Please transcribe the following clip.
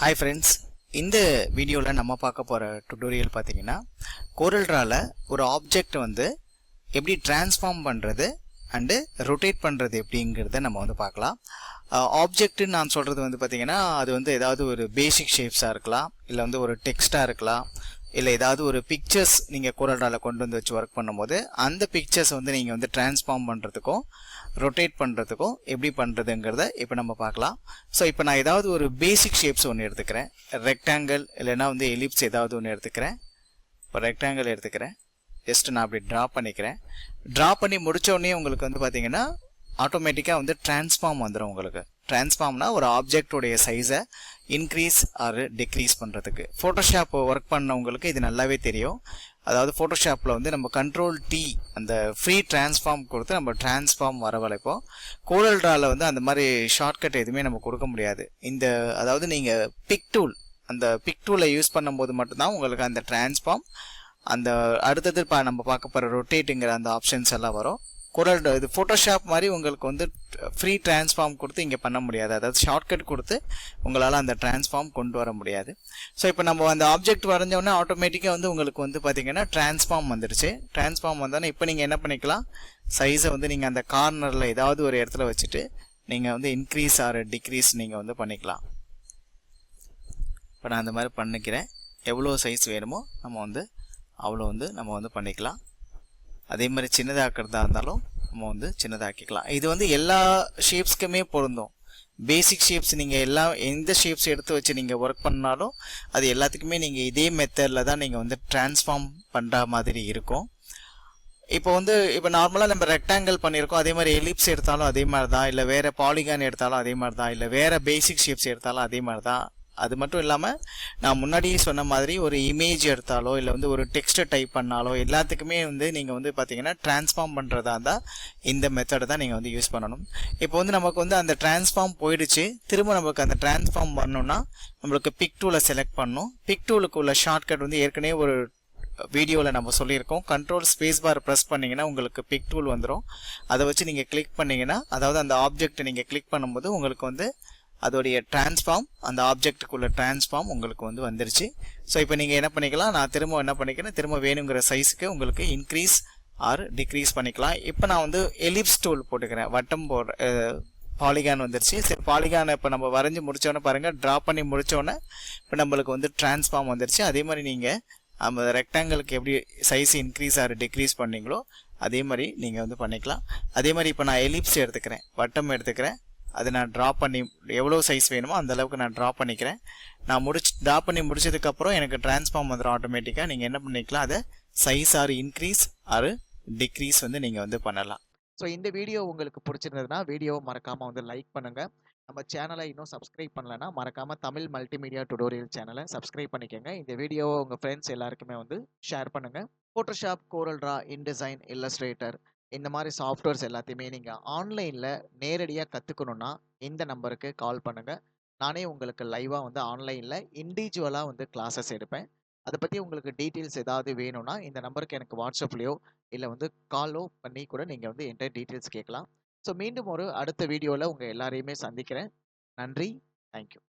Hi friends இந்த வீடியோவில் நம்ம பார்க்க போகிற டுட்டோரியல் பார்த்தீங்கன்னா கோரல்ட்ரால ஒரு ஆப்ஜெக்ட் வந்து எப்படி டிரான்ஸ்ஃபார்ம் பண்ணுறது அண்டு ரொட்டேட் பண்ணுறது எப்படிங்கிறத நம்ம வந்து பார்க்கலாம். ஆப்ஜெக்ட்டுன்னு நான் சொல்கிறது வந்து பார்த்தீங்கன்னா அது வந்து ஏதாவது ஒரு பேசிக் ஷேப்ஸாக இருக்கலாம் இல்லை வந்து ஒரு டெக்ஸ்ட்டாக இருக்கலாம் இல்லை ஏதாவது ஒரு பிக்சர்ஸ் நீங்கள் கோரல்ட்ரால கொண்டு வந்து வச்சு ஒர்க் பண்ணும்போது அந்த பிக்சர்ஸ் வந்து நீங்கள் வந்து டிரான்ஸ்ஃபார்ம் பண்ணுறதுக்கும் ரொட்டேட் பண்ணுறதுக்கும் எப்படி பண்ணுறதுங்கிறத இப்போ நம்ம பார்க்கலாம். ஸோ இப்போ நான் ஏதாவது ஒரு பேசிக் ஷேப்ஸ் ஒன்று எடுத்துக்கிறேன். ரெக்டாங்கிள் இல்லைன்னா வந்து எலிப்ஸ் ஏதாவது ஒன்று எடுத்துக்கிறேன். இப்போ ரெக்டாங்கிள் எடுத்துக்கிறேன். ஜஸ்ட் நான் அப்படி ட்ரா பண்ணிக்கிறேன். ட்ரா பண்ணி முடிச்ச உடனே உங்களுக்கு வந்து பார்த்தீங்கன்னா ஆட்டோமேட்டிக்காக வந்து டிரான்ஸ்ஃபார்ம் வந்துடும் உங்களுக்கு. டிரான்ஸ்ஃபார்ம்னா ஒரு ஆப்ஜெக்டோடைய சைஸை இன்க்ரீஸ் ஆர் டிக்ரீஸ் பண்ணுறதுக்கு ஃபோட்டோஷாப் ஒர்க் பண்ணவங்களுக்கு இது நல்லாவே தெரியும். அதாவது ஃபோட்டோஷாப்பில் வந்து நம்ம கண்ட்ரோல் டி அந்த ஃப்ரீ டிரான்ஸ்ஃபார்ம் கொடுத்து நம்ம டிரான்ஸ்ஃபார்ம் வரவழைப்போம். கோரல் ட்ராவில் வந்து அந்த மாதிரி ஷார்ட்கட் எதுவுமே நம்ம கொடுக்க முடியாது. இந்த அதாவது நீங்கள் பிக் டூல் அந்த பிக் டூலை யூஸ் பண்ணும்போது மட்டும்தான் உங்களுக்கு அந்த டிரான்ஸ்ஃபார்ம் அந்த அடுத்தது பா நம்ம பார்க்க போகிற ரொட்டேட்டுங்கிற அந்த ஆப்ஷன்ஸ் எல்லாம் வரும். குரல் இது ஃபோட்டோஷாப் மாதிரி உங்களுக்கு வந்து ஃப்ரீ டிரான்ஸ்ஃபார்ம் கொடுத்து இங்கே பண்ண முடியாது. அதாவது ஷார்ட்கட் கொடுத்து உங்களால் அந்த டிரான்ஸ்ஃபார்ம் கொண்டு வர முடியாது. ஸோ இப்போ நம்ம அந்த ஆப்ஜெக்ட் வரைஞ்சோடனே ஆட்டோமேட்டிக்காக வந்து உங்களுக்கு வந்து பார்த்தீங்கன்னா டிரான்ஸ்ஃபார்ம் வந்துடுச்சு டிரான்ஸ்ஃபார்ம் வந்தோடனே இப்போ நீங்கள் என்ன பண்ணிக்கலாம்? சைஸை வந்து நீங்கள் அந்த கார்னரில் ஏதாவது ஒரு இடத்துல வச்சுட்டு நீங்கள் வந்து இன்க்ரீஸ் ஆர் டிக்ரீஸ் நீங்கள் வந்து பண்ணிக்கலாம். இப்போ நான் அந்த மாதிரி பண்ணிக்கிறேன். எவ்வளோ சைஸ் வேணுமோ நம்ம வந்து அவ்வளோ வந்து நம்ம வந்து பண்ணிக்கலாம். அதே மாதிரி சின்னதாக்கிறதா இருந்தாலும் நம்ம வந்து சின்னதாக்கிக்கலாம். இது வந்து எல்லா ஷேப்ஸ்க்குமே பொருந்தும். பேசிக் ஷேப்ஸ் நீங்கள் எல்லா எந்த ஷேப்ஸ் எடுத்து வச்சு நீங்கள் ஒர்க் பண்ணாலும் அது எல்லாத்துக்குமே நீங்கள் இதே மெத்தடில் தான் நீங்கள் வந்து டிரான்ஸ்ஃபார்ம் பண்ணுற மாதிரி இருக்கும். இப்போ வந்து இப்போ நார்மலாக நம்ம ரெக்டாங்கிள் பண்ணியிருக்கோம் அதே மாதிரி எலிப்ஸ் எடுத்தாலும் அதே மாதிரி தான் இல்லை வேறு பாலிகான் எடுத்தாலும் அதே மாதிரி தான் இல்லை வேறு பேசிக் ஷேப்ஸ் எடுத்தாலும் அதே மாதிரி தான் அது மட்டும் இல்லாமல் நான் முன்னாடியே சொன்ன மாதிரி ஒரு இமேஜ் எடுத்தாலோ இல்லை வந்து ஒரு டெக்ஸ்ட்டை டைப் பண்ணாலோ எல்லாத்துக்குமே வந்து நீங்கள் வந்து பார்த்தீங்கன்னா ட்ரான்ஸ்ஃபார்ம் பண்ணுறதா இருந்தால் இந்த மெத்தடை தான் நீங்கள் வந்து யூஸ் பண்ணணும். இப்போ வந்து நமக்கு வந்து அந்த ட்ரான்ஸ்ஃபார்ம் போயிடுச்சு. திரும்ப நமக்கு அந்த ட்ரான்ஸ்ஃபார்ம் பண்ணணும்னா நம்மளுக்கு பிக் டூலை செலக்ட் பண்ணணும். பிக் டூலுக்கு உள்ள ஷார்ட்கட் வந்து ஏற்கனவே ஒரு வீடியோவில் நம்ம சொல்லியிருக்கோம். கண்ட்ரோல் ஸ்பேஸ் பார் ப்ரெஸ் பண்ணிங்கன்னா உங்களுக்கு பிக் டூல் வந்துடும் அதை வச்சு நீங்கள் கிளிக் பண்ணிங்கன்னா அதாவது அந்த ஆப்ஜெக்ட்டை நீங்கள் கிளிக் பண்ணும்போது உங்களுக்கு வந்து அதோடைய டிரான்ஸ்ஃபார்ம் அந்த ஆப்ஜெக்ட்டுக்குள்ள டிரான்ஸ்ஃபார்ம் உங்களுக்கு வந்து வந்துருச்சு. ஸோ இப்போ நீங்கள் என்ன பண்ணிக்கலாம்? நான் திரும்ப என்ன பண்ணிக்கிறேன்? திரும்ப வேணுங்கிற சைஸுக்கு உங்களுக்கு இன்க்ரீஸ் ஆர் டிக்ரீஸ் பண்ணிக்கலாம். இப்போ நான் வந்து எலிப்ஸ் டூல் போட்டுக்கிறேன். வட்டம் போடுற பாலிகான் வந்துருச்சு. சரி பாலிகானை இப்போ நம்ம வரைஞ்சி முடித்தோன்னே பாருங்கள் ட்ரா பண்ணி முடித்தோன்னே இப்போ நம்மளுக்கு வந்து டிரான்ஸ்ஃபார்ம் வந்துருச்சு. அதே மாதிரி நீங்கள் நம்ம ரெக்டாங்கிளுக்கு எப்படி சைஸ் இன்க்ரீஸ் ஆர் டிக்ரீஸ் பண்ணீங்களோ அதே மாதிரி நீங்கள் வந்து பண்ணிக்கலாம். அதே மாதிரி இப்போ நான் எலிப்ஸ் எடுத்துக்கிறேன். வட்டம் எடுத்துக்கிறேன். அதை நான் ட்ரா பண்ணி எவ்வளோ சைஸ் வேணுமோ அந்த அளவுக்கு நான் ட்ரா பண்ணிக்கிறேன். நான் முடிச்சு ட்ரா பண்ணி முடிச்சதுக்கப்புறம் எனக்கு ட்ரான்ஸ்ஃபார்ம் வந்துடும் ஆட்டோமேட்டிக்காக நீங்கள் என்ன பண்ணிக்கலாம் அதை size or increase or decrease வந்து நீங்கள் வந்து பண்ணலாம். ஸோ இந்த வீடியோ உங்களுக்கு பிடிச்சிருந்ததுன்னா வீடியோவை மறக்காமல் வந்து லைக் பண்ணுங்கள் நம்ம சேனலை இன்னும் சப்ஸ்கிரைப் பண்ணலன்னா மறக்காமல் தமிழ் மல்டிமீடியா டுடோரியல் சேனலை சப்ஸ்கிரைப் பண்ணிக்கோங்க. இந்த வீடியோவை உங்கள் ஃப்ரெண்ட்ஸ் எல்லாருக்குமே வந்து ஷேர் பண்ணுங்கள் Photoshop Corel Draw InDesign Illustrator இந்த மாதிரி சாஃப்ட்வேர்ஸ் எல்லாத்தையுமே நீங்கள் ஆன்லைனில் நேரடியாக கற்றுக்கணுன்னா இந்த நம்பருக்கு கால் பண்ணுங்கள் நானே உங்களுக்கு லைவாக வந்து ஆன்லைனில் இண்டிவிஜுவலாக வந்து கிளாஸஸ் எடுப்பேன். அதை பற்றி உங்களுக்கு டீட்டெயில்ஸ் ஏதாவது வேணும்னா இந்த நம்பருக்கு எனக்கு வாட்ஸ்அப்லேயோ இல்லை வந்து காலோ பண்ணி கூட நீங்கள் வந்து என்கிட்ட டீட்டெயில்ஸ் கேட்கலாம். ஸோ மீண்டும் ஒரு அடுத்த வீடியோவில் உங்கள் எல்லாரையுமே சந்திக்கிறேன். நன்றி. தேங்க்யூ.